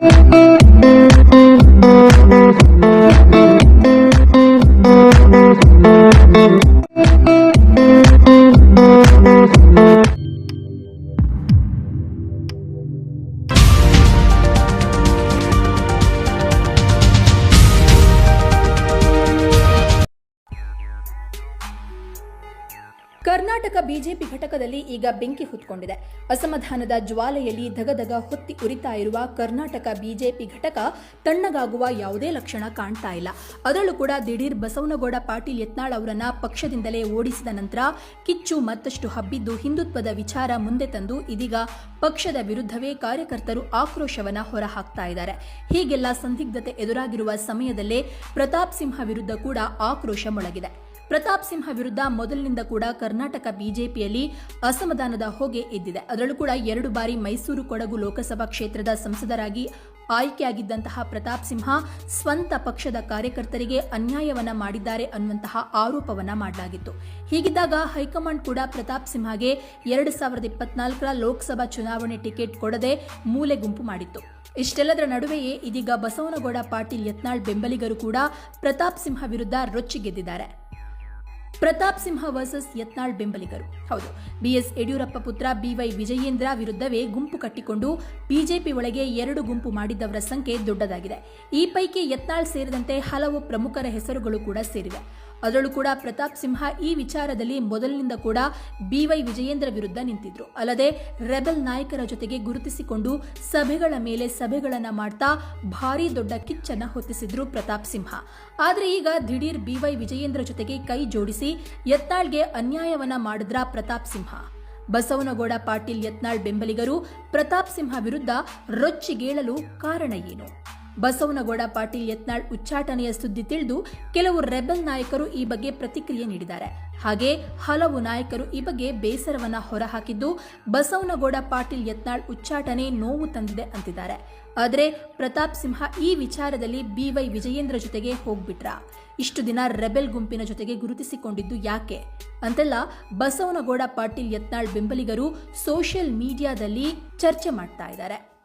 Thank you. Karnataka BJP ಘಟಕದಲ್ಲಿ ಈಗ ಬೆಂಕಿ ಹೊತ್ಕೊಂಡಿದೆ. ಅಸಮಾಧಾನದ ಜ್ವಾಲೆಯಲ್ಲಿ ಧಗಧಗ ಹೊತ್ತಿ ಉರಿತಾ ಇರುವ ಕರ್ನಾಟಕ ಬಿಜೆಪಿ ಘಟಕ ತಣ್ಣಗಾಗುವ ಯಾವುದೇ ಲಕ್ಷಣ ಕಾಣ್ತಾ ಇಲ್ಲ. ಅದರಲ್ಲೂ ಕೂಡ ದಿಢೀರ್ ಬಸವನಗೌಡ, ಪಾಟೀಲ್ ಯತ್ನಾಳ್ ಅವರನ್ನ ಪಕ್ಷದಿಂದಲೇ ಓಡಿಸಿದ ನಂತರ ಕಿಚ್ಚು ಮತ್ತಷ್ಟು ಹಬ್ಬಿದ್ದು ಹಿಂದುತ್ವದ ವಿಚಾರ ಮುಂದೆ ತಂದು ಇದೀಗ ಪಕ್ಷದ ವಿರುದ್ಧವೇ ಕಾರ್ಯಕರ್ತರು ಆಕ್ರೋಶವನ್ನ ಹೊರಹಾಕ್ತಾ ಇದ್ದಾರೆ. ಹೀಗೆಲ್ಲ ಸಂದಿಗ್ಧತೆ ಎದುರಾಗಿರುವ ಸಮಯದಲ್ಲೇ ಪ್ರತಾಪ್ ಸಿಂಹ ವಿರುದ್ಧ ಕೂಡ ಆಕ್ರೋಶ ಮೊಳಗಿದೆ. ಪ್ರತಾಪ್ ಸಿಂಹ ವಿರುದ್ಧ ಮೊದಲಿನಿಂದ ಕೂಡ ಕರ್ನಾಟಕ ಬಿಜೆಪಿಯಲ್ಲಿ ಅಸಮಾಧಾನದ ಹೊಗೆ ಎದ್ದಿದೆ. ಅದರಲ್ಲೂ ಕೂಡ ಎರಡು ಬಾರಿ ಮೈಸೂರು ಕೊಡಗು ಲೋಕಸಭಾ ಕ್ಷೇತ್ರದ ಸಂಸದರಾಗಿ ಆಯ್ಕೆಯಾಗಿದ್ದಂತಹ ಪ್ರತಾಪ್ ಸಿಂಹ ಸ್ವಂತ ಪಕ್ಷದ ಕಾರ್ಯಕರ್ತರಿಗೆ ಅನ್ಯಾಯವನ್ನ ಮಾಡಿದ್ದಾರೆ ಅನ್ನುವಂತಹ ಆರೋಪವನ್ನ ಮಾಡಲಾಗಿತ್ತು. ಹೀಗಿದ್ದಾಗ ಹೈಕಮಾಂಡ್ ಕೂಡ ಪ್ರತಾಪ್ ಸಿಂಹಗೆ ಎರಡು ಸಾವಿರದ ಇಪ್ಪತ್ನಾಲ್ಕರ ಲೋಕಸಭಾ ಚುನಾವಣೆ ಟಿಕೆಟ್ ಕೊಡದೆ ಮೂಲೆ ಗುಂಪು ಮಾಡಿತ್ತು. ಇಷ್ಟೆಲ್ಲದರ ನಡುವೆಯೇ ಇದೀಗ ಬಸವನಗೌಡ ಪಾಟೀಲ್ ಯತ್ನಾಳ್ ಬೆಂಬಲಿಗರು ಕೂಡ ಪ್ರತಾಪ್ ಸಿಂಹ ವಿರುದ್ಧ ರೊಚ್ಚಿಗೆದ್ದಿದ್ದಾರೆ. ಪ್ರತಾಪ್ ಸಿಂಹ ವರ್ಸಸ್ ಯತ್ನಾಳ್ ಬೆಂಬಲಿಗರು. ಹೌದು ಬಿಎಸ್ ಯಡಿಯೂರಪ್ಪ ಪುತ್ರ ಬಿವೈ ವಿಜಯೇಂದ್ರ ವಿರುದ್ಧವೇ ಗುಂಪು ಕಟ್ಟಿಕೊಂಡು ಬಿಜೆಪಿ ಒಳಗೆ ಎರಡು ಗುಂಪು ಮಾಡಿದ್ದವರ ಸಂಖ್ಯೆ ದೊಡ್ಡದಾಗಿದೆ. ಈ ಪೈಕಿ ಯತ್ನಾಳ್ ಸೇರಿದಂತೆ ಹಲವು ಪ್ರಮುಖರ ಹೆಸರುಗಳು ಕೂಡ ಸೇರಿವೆ. ಅದರಲ್ಲೂ ಕೂಡ ಪ್ರತಾಪ್ ಸಿಂಹ ಈ ವಿಚಾರದಲ್ಲಿ ಮೊದಲಿನಿಂದ ಕೂಡ ಬಿವೈ ವಿಜಯೇಂದ್ರ ವಿರುದ್ಧ ನಿಂತಿದ್ರು. ಅಲ್ಲದೆ ರೆಬೆಲ್ ನಾಯಕರ ಜೊತೆಗೆ ಗುರುತಿಸಿಕೊಂಡು ಸಭೆಗಳ ಮೇಲೆ ಸಭೆಗಳನ್ನು ಮಾಡ್ತಾ ಭಾರಿ ದೊಡ್ಡ ಕಿಚ್ಚನ್ನ ಹೊತ್ತಿಸಿದ್ರು ಪ್ರತಾಪ್ ಸಿಂಹ. ಆದರೆ ಈಗ ದಿಢೀರ್ ಬಿವೈ ವಿಜಯೇಂದ್ರ ಜೊತೆಗೆ ಕೈ ಜೋಡಿಸಿ ಯತ್ನಾಳ್ಗೆ ಅನ್ಯಾಯವನ್ನ ಮಾಡಿದ್ರ ಪ್ರತಾಪ್ ಸಿಂಹ. ಬಸವನಗೌಡ, ಪಾಟೀಲ್, ಯತ್ನಾಳ್ ಬೆಂಬಲಿಗರು ಪ್ರತಾಪ್ ಸಿಂಹ ವಿರುದ್ಧ ರೊಚ್ಚಿಗೇಳಲು ಕಾರಣ ಏನು? ಬಸವನಗೌಡ ಪಾಟೀಲ್ ಯತ್ನಾಳ್ ಉಚ್ಚಾಟನೆಯ ಸುದ್ದಿ ತಿಳಿದು ಕೆಲವು ರೆಬೆಲ್ ನಾಯಕರು ಈ ಬಗ್ಗೆ ಪ್ರತಿಕ್ರಿಯೆ ನೀಡಿದ್ದಾರೆ. ಹಾಗೆ ಹಲವು ನಾಯಕರು ಈ ಬಗ್ಗೆ ಬೇಸರವನ್ನ ಹೊರಹಾಕಿದ್ದು, ಬಸವನಗೌಡ ಪಾಟೀಲ್ ಯತ್ನಾಳ್ ಉಚ್ಚಾಟನೆ ನೋವು ತಂದಿದೆ ಅಂತಿದ್ದಾರೆ. ಆದರೆ ಪ್ರತಾಪ್ ಸಿಂಹ ಈ ವಿಚಾರದಲ್ಲಿ ಬಿವೈ ವಿಜಯೇಂದ್ರ ಜೊತೆಗೆ ಹೋಗ್ಬಿಟ್ರ? ಇಷ್ಟು ದಿನ ರೆಬೆಲ್ ಗುಂಪಿನ ಜೊತೆಗೆ ಗುರುತಿಸಿಕೊಂಡಿದ್ದು ಯಾಕೆ? ಅಂತೆಲ್ಲ ಬಸವನಗೌಡ ಪಾಟೀಲ್ ಯತ್ನಾಳ್ ಬೆಂಬಲಿಗರು ಸೋಷಿಯಲ್ ಮೀಡಿಯಾದಲ್ಲಿ ಚರ್ಚೆ ಮಾಡ್ತಾ ಇದ್ದಾರೆ.